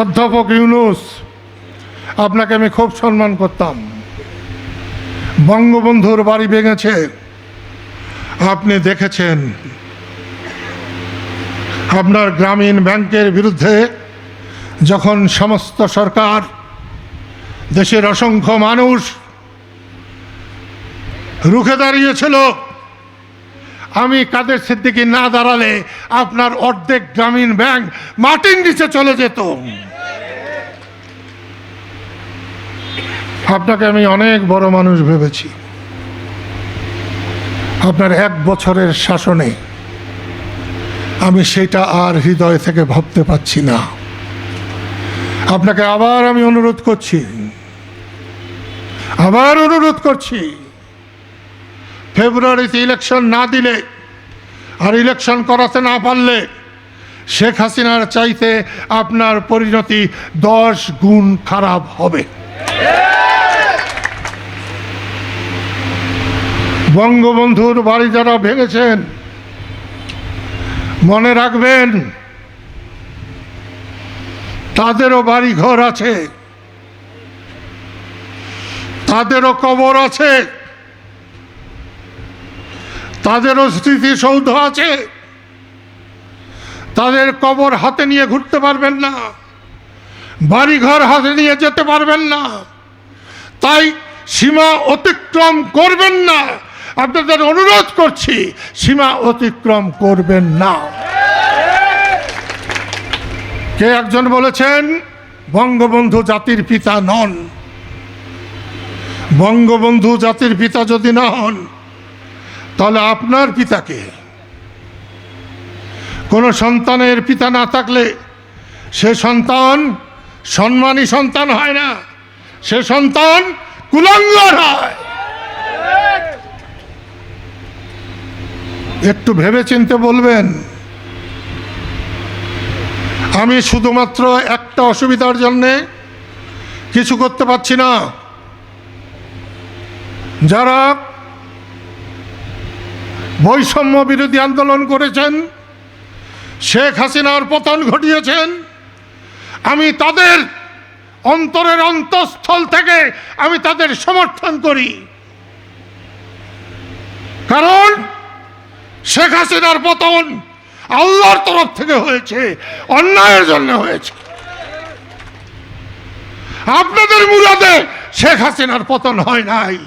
অধ্যাপক ইউনুস, আপনাকে আমি খুব সম্মান করতাম। বঙ্গবন্ধুর বাড়ি ভেঙেছে। আপনি দেখেছেন, আপনার গ্রামীণ ব্যাংকের বিরুদ্ধে যখন সমস্ত সরকার, দেশের অসংখ্য মানুষ রুখে দাঁড়িয়েছিল আমি কাদের সিদ্দিকি না দাঁড়ালে আপনার অর্ধেক গ্রামীণ ব্যাংক মাটির নিচে চলে যেত। আপনাকে আমি অনেক বড় মানুষ ভেবেছি। আপনার এক বছরের শাসনে আমি সেটা আর হৃদয় থেকে ভাবতে পাচ্ছি না। আপনাকে আবার আমি অনুরোধ করছি। আবার অনুরোধ করছি। ফেব্রুয়ারিতে ইলেকশন না দিলে আর ইলেকশন করাতে না পারলে শেখ হাসিনার চাইতে আপনার পরিণতি দশ গুণ খারাপ হবে। বঙ্গবন্ধুর বাড়ি যারা ভেঙেছেন, মনে রাখবেন, তাদেরও বাড়ি ঘর আছে, তাদেরও কবর আছে। তাদেরও স্মৃতিসৌধ আছে। তাদের কবর হাতে নিয়ে ঘুরতে পারবেন না। বাড়িঘর হাতে নিয়ে যেতে পারবেন না। তাই সীমা অতিক্রম করবেন না। আপনাদের অনুরোধ করছি, সীমা অতিক্রম করবেন না। কে একজন বলেছেন, বঙ্গবন্ধু জাতির পিতা নন। বঙ্গবন্ধু জাতির পিতা যদি না হন তাহলে আপনার পিতাকে। কোনো সন্তানের পিতা না থাকলে সে সন্তান সম্মানী সন্তান হয় না। সে সন্তান কুলাঙ্গার হয়। একটু ভেবে চিনতে বলবেন, আমি শুধুমাত্র একটা অসুবিধার জন্যে কিছু করতে পারছি না। যারা বৈষম্য বিরোধী আন্দোলন করেছেন, শেখ হাসিনার পতন ঘটিয়েছেন। আমি তাদের অন্তরের অন্তঃস্থল থেকে আমি তাদের সমর্থন করি। কারণ শেখ হাসিনার পতন আল্লাহর তরফ থেকে হয়েছে, অন্যায়ের জন্য হয়েছে। আপনাদের মুরাদে শেখ হাসিনার পতন হয় নাই।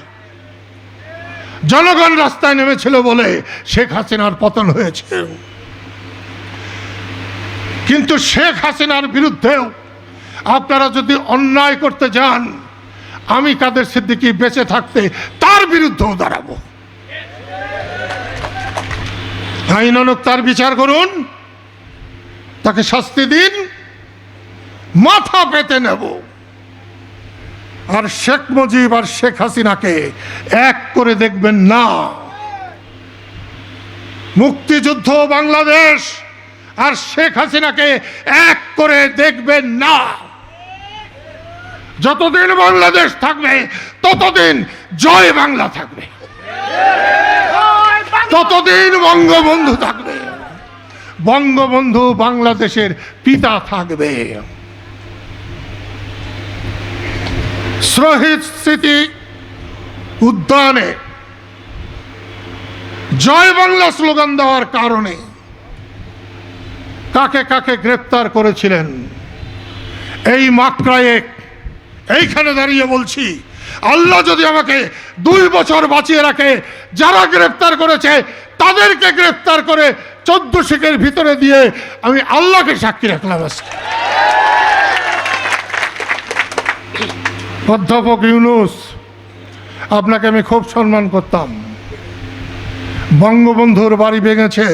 জনগণ রাস্তায় নেমেছিল বলে শেখ হাসিনার পতন হয়েছে। কিন্তু শেখ হাসিনার বিরুদ্ধেও আপনারা যদি অন্যায় করতে যান, আমি কাদের সিদ্দিকি বেঁচে থাকতে তার বিরুদ্ধেও দাঁড়াবো। আইনানুক তার বিচার করুন, তাকে শাস্তি দিন, মাথা পেতে নেব। আর শেখ মুজিব আর শেখ হাসিনাকে এক করে দেখবেন না। মুক্তিযুদ্ধ বাংলাদেশ আর শেখ হাসিনাকে এক করে দেখবেন না। যতদিন বাংলাদেশ থাকবে, ততদিন জয় বাংলা থাকবে। ততদিন বঙ্গবন্ধু থাকবে। বঙ্গবন্ধু বাংলাদেশের পিতা থাকবে। শহীদ স্মৃতি উদ্যানে। জয় বাংলা স্লোগান দেওয়ার কারণে কাকে কাকে গ্রেপ্তার করেছিলেন, এই মাত্রায় এইখানে দাঁড়িয়ে বলছি, আল্লাহ যদি আমাকে দুই বছর বাঁচিয়ে রাখে, যারা গ্রেপ্তার করেছে, তাদেরকে গ্রেপ্তার করে চোদ্দ শিখের ভিতরে দিয়ে আমি আল্লাহকে সাক্ষী রাখলাম আজকে। অধ্যাপক ইউনুস, আপনাকে আমি খুব সম্মান করতাম। বঙ্গবন্ধুর বাড়ি ভেঙেছে।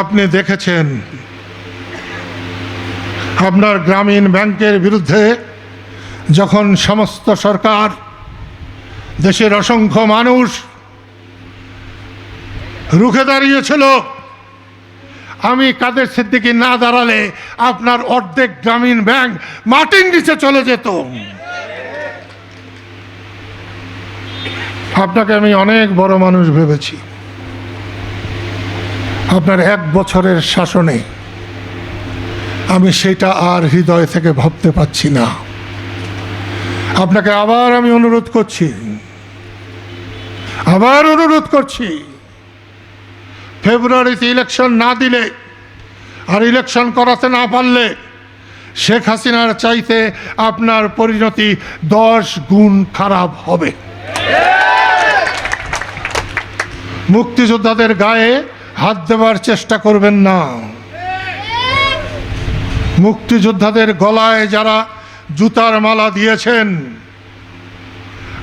আপনি দেখেছেন, আপনার গ্রামীণ ব্যাংকের বিরুদ্ধে যখন সমস্ত সরকার, দেশের অসংখ্য মানুষ রুখে দাঁড়িয়েছিল আমি কাদের সিদ্দিকি না দাঁড়ালে আপনার অর্ধেক গ্রামীণ ব্যাংক মাটির নিচে চলে যেত। আপনাকে আমি অনেক বড় মানুষ ভেবেছি। আপনার এক বছরের শাসনে আমি সেটা আর হৃদয় থেকে ভাবতে পাচ্ছি না। আপনাকে আবার আমি অনুরোধ করছি। আবার অনুরোধ করছি। ফেব্রুয়ারিতে ইলেকশন না দিলে আর ইলেকশন করাতে না পারলে শেখ হাসিনার চাইতে আপনার পরিণতি দশ গুণ খারাপ হবে। মুক্তিযোদ্ধাদের গায়ে হাত দেওয়ার চেষ্টা করবেন না। মুক্তিযোদ্ধাদের গলায় যারা জুতার মালা দিয়েছেন,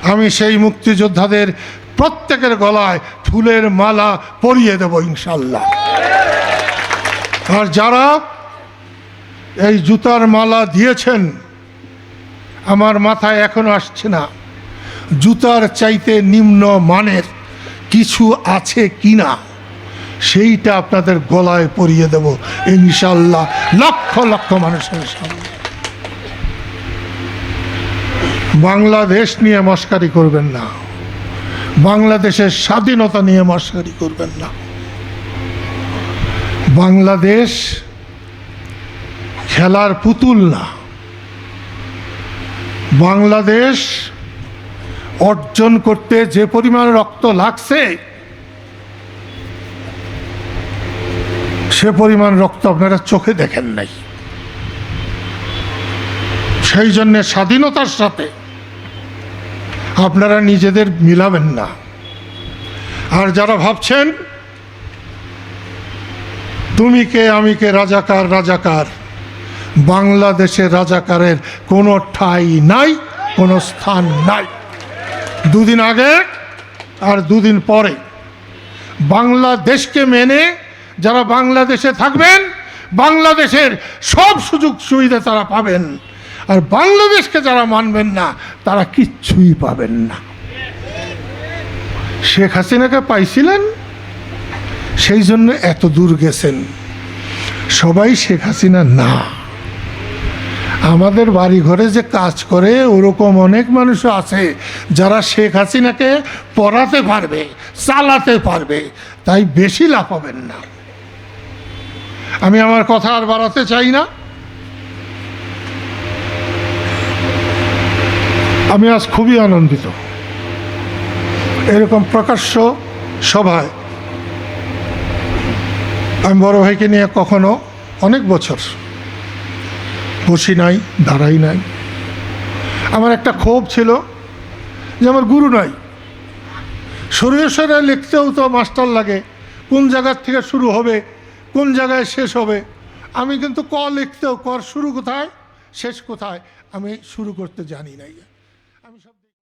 আমি সেই মুক্তিযোদ্ধাদের প্রত্যেকের গলায় ফুলের মালা পরিয়ে দেব ইনশাল্লাহ। আর যারা এই জুতার মালা দিয়েছেন, আমার মাথায় এখনও আসছে না। জুতার চাইতে নিম্ন মানের কিছু আছে কিনা, সেইটা আপনাদের গলায় পরিয়ে দেব ইনশাল্লাহ লক্ষ লক্ষ মানুষের সামনে। বাংলাদেশ নিয়ে মস্কারি করবেন না। বাংলাদেশের স্বাধীনতা নিয়ে মস্কারি করবেন না। বাংলাদেশ খেলার পুতুল না। বাংলাদেশ অর্জন করতে যে পরিমাণ রক্ত লাগছে, সে পরিমাণ রক্ত আপনারা চোখে দেখেন নাই। সেই জন্য স্বাধীনতার সাথে আপনারা নিজেদের মিলাবেন না। আর যারা ভাবছেন, তুমি কে, আমি কে, রাজাকার রাজাকার? বাংলাদেশের রাজাকারের কোনো ঠাই নাই, কোনো স্থান নাই। দুদিন আগে আর দুদিন পরে বাংলাদেশকে মেনে যারা বাংলাদেশে থাকবেন, বাংলাদেশের সব সুযোগ সুবিধা তারা পাবেন। আর বাংলাদেশকে যারা মানবেন না, তারা কিচ্ছুই পাবেন না। শেখ হাসিনাকে পাইছিলেন, সেই জন্য এত দূর গেছেন। সবাই শেখ হাসিনা না। আমাদের বাড়ি ঘরে যে কাজ করে, ওরকম অনেক মানুষও আছে যারা শেখ হাসিনাকে পড়াতে পারবে, চালাতে পারবে, তাই বেশি লাভ হবেন না। আমি আমার কথা আর বাড়াতে চাই না। আমি আজ খুবই আনন্দিত। এরকম প্রকাশ্য সভায় আমি বড় ভাইকে নিয়ে কখনো অনেক বছর বসি নাই, দাঁড়াই নাই। আমার একটা ক্ষোভ ছিল যে আমার গুরু নাই। সরিয়েশ্বরে লিখতেও তো মাস্টার লাগে, কোন জায়গার থেকে শুরু হবে, কোন জায়গায় শেষ হবে। আমি কিন্তু ক লিখতেও কর শুরু কোথায়, শেষ কোথায়, আমি শুরু করতে জানি নাই।